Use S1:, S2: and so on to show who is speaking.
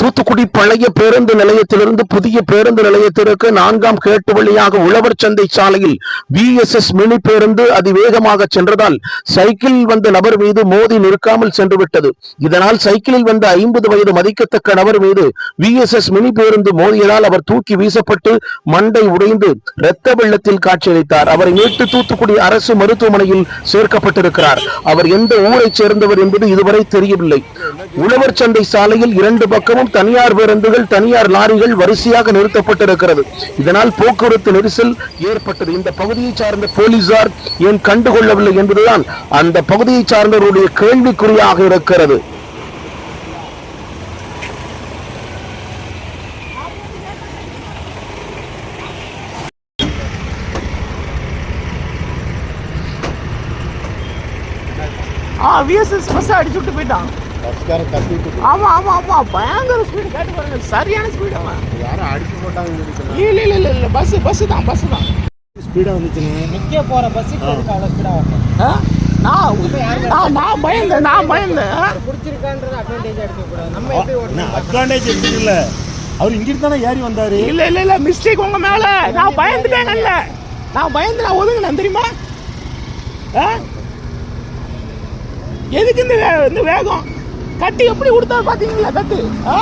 S1: தூத்துக்குடி பழைய பேருந்து நிலையத்திலிருந்து புதிய பேருந்து நிலையத்திற்கு நான்காம் கேட்டு வழியாக உழவர் சந்தை சாலையில் விஎஸ்எஸ் மினி பேருந்து அதிவேகமாக சென்றதால் சைக்கிளில் வந்த நபர் மீது மோதி நிற்காமல் சென்று விட்டது இதனால் சைக்கிளில் வந்த ஐம்பது வயது மதிக்கத்தக்க நபர் மீது விஎஸ்எஸ் மினி பேருந்து மோதியதால் அவர் தூக்கி வீசப்பட்டு மண்டை உடைந்து இரத்த வெள்ளத்தில் காட்சியளித்தார். அவரை மீட்டு தூத்துக்குடி அரசு மருத்துவமனையில் சேர்க்கப்பட்டிருக்கிறார். அவர் எந்த ஊரைச் சேர்ந்தவர் என்பது இதுவரை தெரியவில்லை. உழவர் சந்தை சாலையில் இரண்டு பக்கமும் தனியார் பேருந்துகள் தனியார் லாரிகள் வரிசையாக நிறுத்தப்பட்டிருக்கிறது. இதனால் போக்குவரத்து நெரிசல் ஏற்பட்டது. இந்த பகுதியை சார்ந்த போலீசார் ஏன் கண்டுகொள்ளவில்லை என்பதுதான் அந்த பகுதியை சார்ந்தவருடைய கேள்விக்குறியாக இருக்கிறது.
S2: ஆ விஎஸ்எஸ் பஸ் போயிட்டான்.
S3: பஸ்காரன் தப்பிட்டு
S2: ஆமா ஆமா ஆமா பயங்கர ஸ்பீடு கேட்டு பாருங்க சரியான ஸ்பீடு அவன்.
S3: யாரும் அடிச்சு போட்டாங்க
S2: இல்ல இல்ல இல்ல இல்ல பஸ் பஸ் தான் பஸ் தான்.
S3: ஸ்பீடாக வந்துச்சுங்க
S4: நிக்க போற பஸ் அவ்வளோ ஸ்பீடா வரணும்.
S2: ஆ? நான் நான் நான் பயந்தேன் நான் பயந்தேன்?
S4: பிடிச்சிருக்கான்றது அட்வான்டேஜ் எடுக்க கூடாது. நம்ம எப்படி
S3: அட்வான்டேஜ் எடுத்துக்கல அவர் இங்கிட்டு தானே ஏறி வந்தாரு.
S2: இல்ல இல்ல இல்ல மிஸ்டேக் உங்க மேல. நான் பயந்துட்டேங்கல்ல நான் பயந்து நான் ஒதுங்கினேன் தெரியுமா? ஆ? எதுக்கு இந்த வேகம்? கட்டி எப்படி கொடுத்தா பாத்தீங்களா கட்டு ஆ?